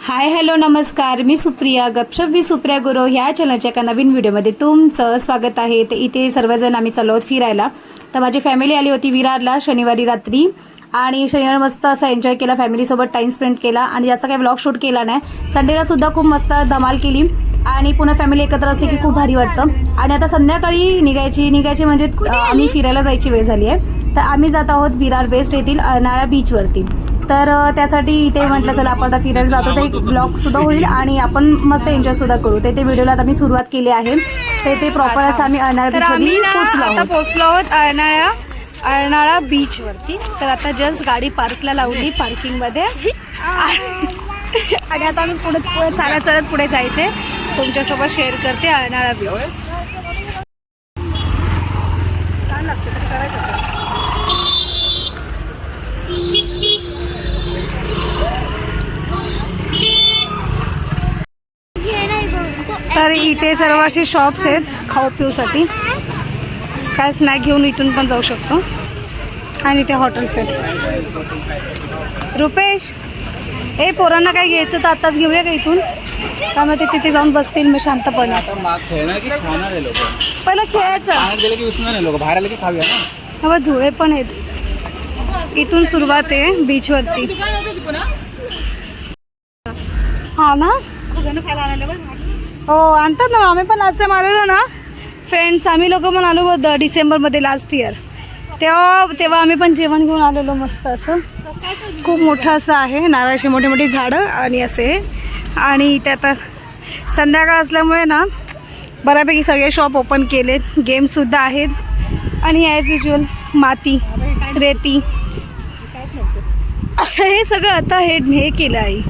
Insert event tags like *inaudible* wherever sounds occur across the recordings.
Hi hello नमस्कार. मी सुप्रिया. गपशप we Supriya गुरु ह्या चॅनलच्या एका नवीन व्हिडिओमध्ये तुमचं स्वागत आहे. तर इथे सर्वजण आम्ही चाललो आहोत फिरायला. तर माझी फॅमिली आली होती विरारला शनिवारी रात्री. आणि शनिवार मस्त असा एन्जॉय केला फॅमिलीसोबत टाईम स्पेंड केला. आणि जास्त काही ब्लॉग शूट केला नाही. संडेला सुद्धा खूप मस्त धमाल केली. आणि पुन्हा फॅमिली एकत्र असली की खूप भारी वाटतं. आणि आता संध्याकाळी निघायची निघायची म्हणजे आम्ही फिरायला जायची वेळ झाली आहे. तर आम्ही जात आहोत विरार वेस्ट येथील अर्नाळा बीचवरती तर त्यासाठी इथे म्हटलं चला आपण आता फिरायला जातो. तर एक ब्लॉग सुद्धा होईल आणि आपण मस्त एन्जॉय सुद्धा करू. तर ते व्हिडिओला आता मी सुरुवात केली आहे. तर ते प्रॉपर असं आम्ही अर्नाळा ना पोहोचलो आता आहोत. पोहोचलो आहोत अर्नाळा अर्नाळा बीच वरती. तर आता जस्ट गाडी पार्कला लावली पार्किंगमध्ये. आणि आता आम्ही पुढे पुढे चालत चालत पुढे जायचे तुमच्यासोबत शेअर करते अर्नाळा बीच तर इथे सर्व असे शॉप्स आहेत खाऊ पिऊसाठी. काय स्नॅक घेऊन इथून पण जाऊ शकतो. आणि इथे हॉटेल्स आहेत. रुपेश ए पोरांना काय घ्यायचं तर आताच घेऊया का इथून? त्यामुळे ते तिथे जाऊन बसतील मी शांतपणे पहिलं खेळायचं. हवा झुळे पण आहेत. इथून सुरुवात आहे बीचवरती हा ना? हो आणतात ना आम्ही पण लास्ट टाइम आलेलो ना. फ्रेंड्स आम्ही लोक पण आलो होतो डिसेंबरमध्ये लास्ट इयर तेव्हा तेव्हा आम्ही पण जेवण घेऊन आलेलो मस्त असं. खूप मोठं असं आहे नारळाची मोठी मोठी झाडं आणि असे. आणि त्यात आता संध्याकाळ असल्यामुळे ना बऱ्यापैकी सगळे शॉप ओपन केलेत. गेमसुद्धा आहेत. आणि ॲज युजल माती रेती. हे सगळं आता हे हे केलं आहे.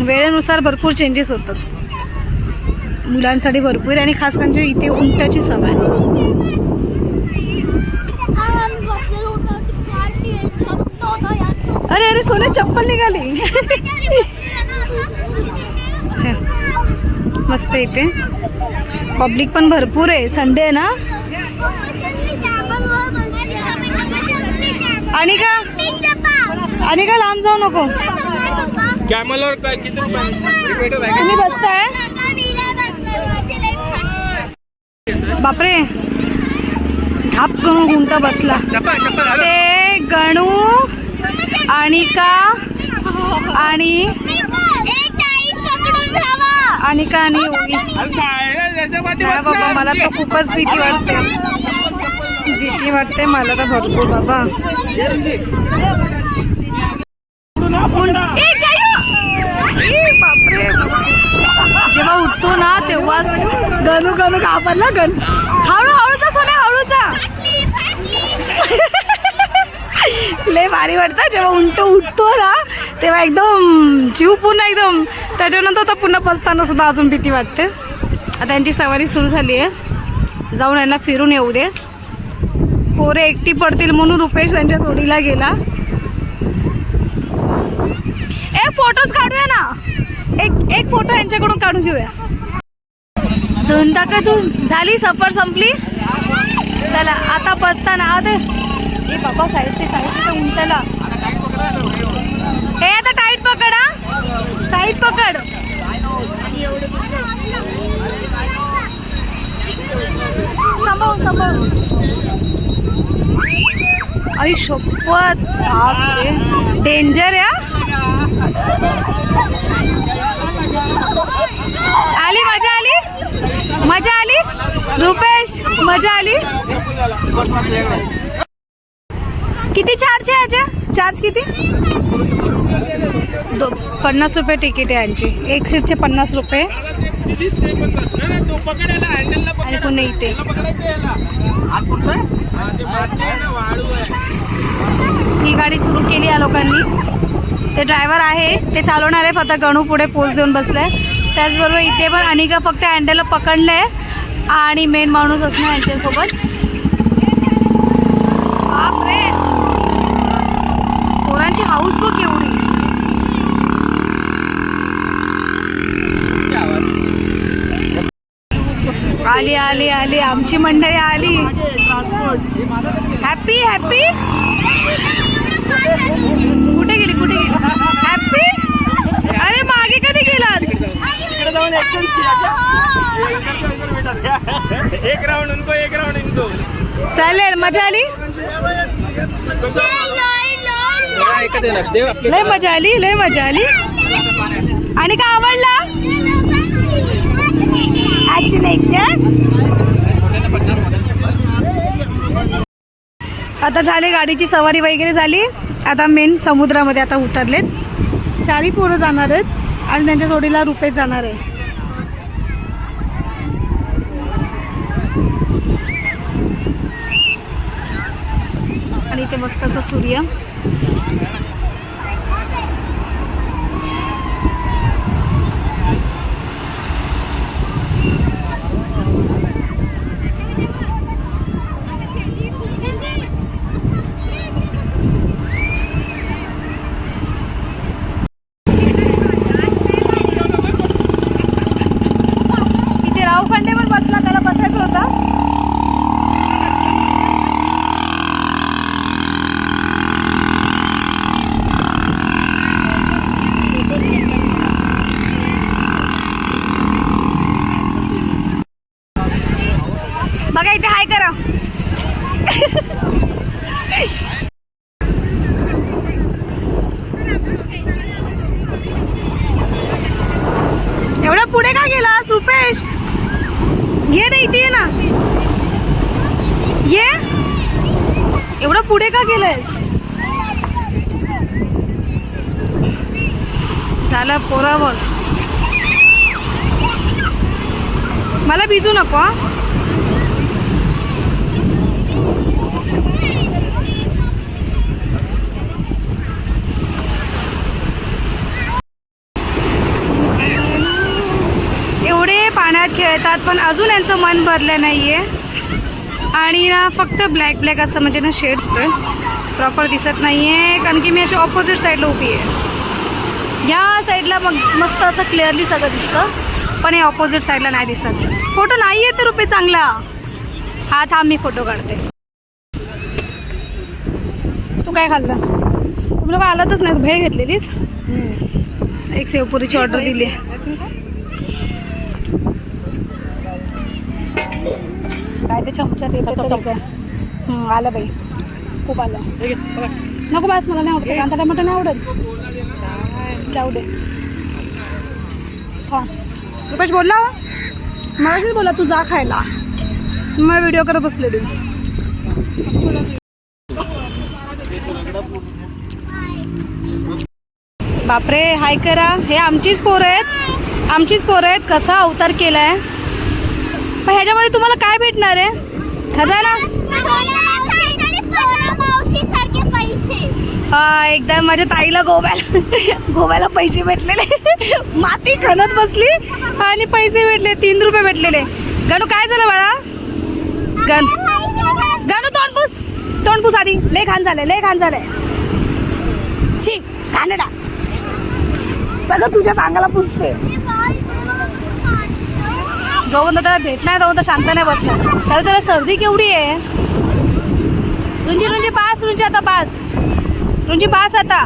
वेळेनुसार भरपूर चेंजेस होतात. मुलांसाठी भरपूर आहे आणि खास म्हणजे इथे उंटाची सवारी अरे अरे सोने चप्पल निघाली. *laughs* मस्त इथे. पब्लिक पण भरपूर आहे. संडे आहे ना? आणि का आणि का लांब जाऊ नको. कॅमलवर काय किती तुम्ही बसताय? बापरे. धाप करून गुंटा बसला. ते गणू अनिका आणि अनिका आणि बाबा मला तर खूपच भीती वाटते. भीती वाटते मला तर भरपूर बाबा ए, जायू! ए, बापरे जेव्हा ना तेव्हाच गणू गणू घाबरला गण. हळू हळूचा सोन्या हळूचा. *laughs* लय भारी वाटतं. जेव्हा उंट उठतो ना तेव्हा एकदम जीव पुन्हा एकदम. त्याच्यानंतर तर पुन्हा बसताना सुद्धा अजून भीती वाटते. आता यांची सवारी सुरू झाली आहे. जाऊन यांना फिरून येऊ दे. पोरे एकटी पडतील म्हणून रुपेश त्यांच्या जोडीला गेला. ए फोटोज काढूया ना. एक एक फोटो यांच्याकडून काढून घेऊया. दोन का तू. झाली सफर संपली. चला आता बसताना आदे ए बाबा साहेब ते साहेब ते उंटला. हे आता टाईट पकड. हा टाईट पकड. सांभाळून सांभाळून. आई शपथ. बापरे. डेंजर या आली मजा आली मजा आली रुपेश मजा आली? किती चार्ज आहे याचे? चार्ज किती? दो पन्नास रुपये तिकीट आहे यांची. एक सीटचे पन्नास रुपये. आणि पुन्हा इथे ही गाडी सुरू केली या लोकांनी. ते ड्रायव्हर आहे. ते चालवणार आहे. फक्त गणू पुढे पोच देऊन बसलाय. त्याचबरोबर इथे पण अनिका फक्त हँडल पकडलंय. आणि मेन माणूस असणं यांच्यासोबत. बापरे! पोरांची हाऊस बघ एवढी. आली आली आली. आमची मंडळी आली. हॅपी हॅपी कुठे गेली कुठे गेली? हॅपी अरे मागे कधी गेला एक राउंड उनको एक राउंड इनको. चालेल मजा आली? लय मजा आली लय मजा आली. आणि का आवडला? आजी नाही आता झाले गाडीची सवारी वगैरे झाली. आता मेन समुद्रामध्ये आता उतरलेत. चारही पोरं जाणार आहेत आणि त्यांच्या जोडीला रुपेश जाणार आहे. आणि इथे मस्त असं सूर्य इथे राव खंडे पण बसला त्याला बसायचं होतं बघा इथे हाय करा एवढा पुढे का गेलास रुपेश ये ना इथे ये ना ये एवढं पुढे का गेलंयस? झालं पोरं बघ मला भिजू नको एवढे पाण्यात खेळतात पण अजून यांचं मन भरलं नाही आहे आणि ना फक्त ब्लॅक ब्लॅक असं म्हणजे ना शेड्स तर प्रॉपर दिसत नाही आहे कारण की मी अशी ऑपोजिट साईडला उभी आहे. या साईडला मग मस्त असं क्लिअरली सगळं दिसतं पण हे ऑपोजिट साईडला नाही दिसत. फोटो नाही आहे तर रुपये चांगला. हा थांब मी फोटो काढते. तू काय खाल्लं? तुम्ही लोक आलातच नाही भेळ घेतलेलीच एक सेवपुरीची ऑर्डर दिली. काय ते चमच्यात येतं आलं बाई. खूप आलं. नको बस मला नाही आवडत. कांदा टमाटर नाही आवडत. जाऊ दे. हा. रुपेश बोलला हो? मगाशीच बोला तू जा खायला. मग व्हिडिओ करत बसलेली. बापरे हाय करा. हे आमचीच पोरं आहेत. आमचीच पोरं आहेत. कसा अवतार केलाय? पण ह्याच्यामध्ये तुम्हाला काय भेटणार आहे? खजाना? एकदम एकदा माझ्या ताईला गोव्याला गोव्याला पैसे भेटलेले. माती खणत बसली आणि पैसे भेटले तीन रुपये भेटलेले. गणू काय झालं बाळा? गण गणू तोंडपूस तोंडपूस आधी. लय घाण झालंय लय घाण झालंय. शी घाणडा सगळं तुझ्या सांगायला पुसते जोपर्यंत त्याला भेटणार तोपर्यंत शांत नाही बसणार त्याला त्याला सर्दी केवढी आहे? रुंजी रुंजी पास रुंजी आता पास. रुंजी पास आता.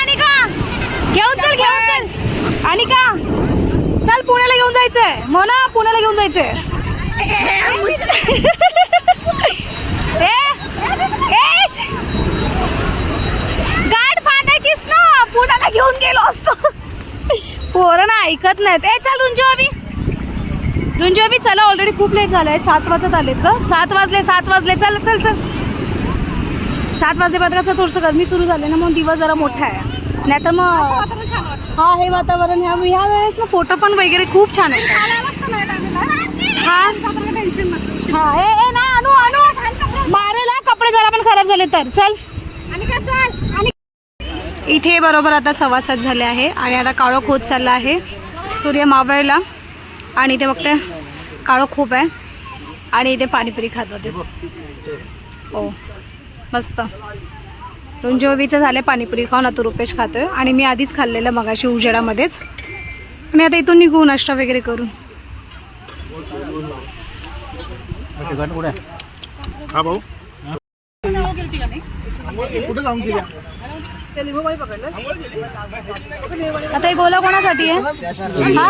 घेऊन चल घेऊन चल. आणि का चल पुण्याला घेऊन जायचंय. मोना पुण्याला घेऊन जायचंय *laughs* ए, ए, श. गाठ बांधायचीच ना पुण्याला घेऊन गेलो असतो. पोरं ना ऐकत नाहीत. ए चल रुंजवावी रुंजवावी चला ऑलरेडी खूप लेट झालंय. सात वाजत आलेत का सात वाजले सात वाजले. चल चल चल. सात वाजेपर्यंत कसं थोडंसं गरमी सुरू झाली ना मग दिवस जरा मोठा आहे. नाहीतर मग हा हे वातावरण ह्या ह्या वेळेस ना फोटो पण वगैरे खूप छान आहे हा? हा ए नाही आणू आणू. मारेला कपडे जरा पण खराब झाले तर. चल. इथे बरोबर आता सव्वा सात झाले आहे आणि आता काळोख होत चालला आहे. सूर्य मावळला आणि इथे बघते काळोख खूप आहे. आणि इथे पाणीपुरी खात होते. हो मस्त. रुंजोवीचं झालं पाणीपुरी खाऊन आता रुपेश खातोय. आणि मी आधीच खाल्लेलं मगाशी उजेडामध्येच. आणि आता इथून निघू नाश्ता वगैरे करून. हा भाऊ. कुठे जाऊन गेल्या? आता हे गोला कोणासाठी आहे? हा?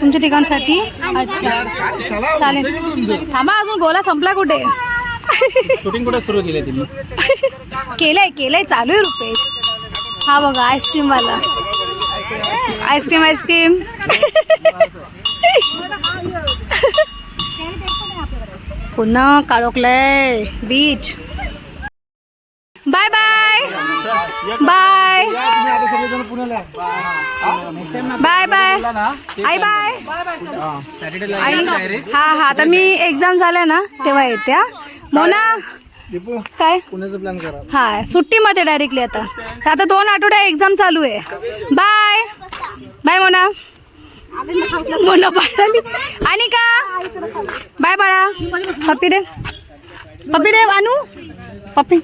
तुमच्या ठिकाणसाठी अच्छा. चालेल. थांबा अजून गोला संपला कुठे? शूटिंग कुठे सुरू केली तुम्ही केलंय केलंय. चालू आहे रुपेश. हा बघा आईस्क्रीम वाला आईस्क्रीम आईस्क्रीम. पुन्हा काळोखलंय. Beach. Bye. Bye bye. Bye आई बाय. आई हा हा आता मी एक्झाम झाल्या ना तेव्हा येते हा. मोना काय? पुण्याचा प्लॅन करा. हा सुट्टीमध्ये डायरेक्टली आता. आता दोन आठवड्या एक्झाम चालू आहे. Bye. Bye Mona. Mona bye. आणि का बाय बाळा. पप्पी दे. पप्पी दे आणू पप्पी.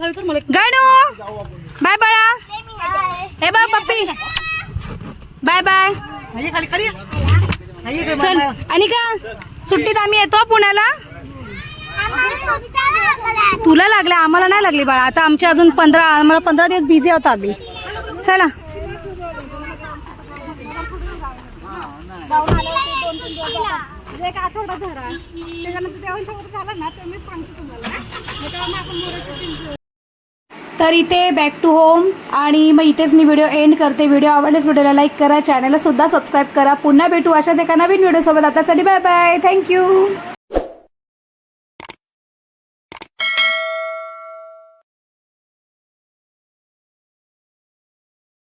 गाणू बाय बाळा. हे बघ पप्पी. Bye bye. चल आणि का सुट्टीत आम्ही येतो पुण्याला? तुला लागले आम्हाला नाही लागली बाळा. आता आमचे अजून पंधरा आम्हाला पंधरा दिवस बिझी होतो आम्ही. चला. आठवडा झाला ना तर इथे बॅक टू होम आणि मग इथेच मी व्हिडिओ एंड करते. व्हिडिओ आवडल्यास व्हिडिओला लाईक करा. चॅनलला सुद्धा सबस्क्राईब करा. पुन्हा भेटू अशाच एका नवीन व्हिडिओसोबत आतासाठी बाय बाय थँक्यू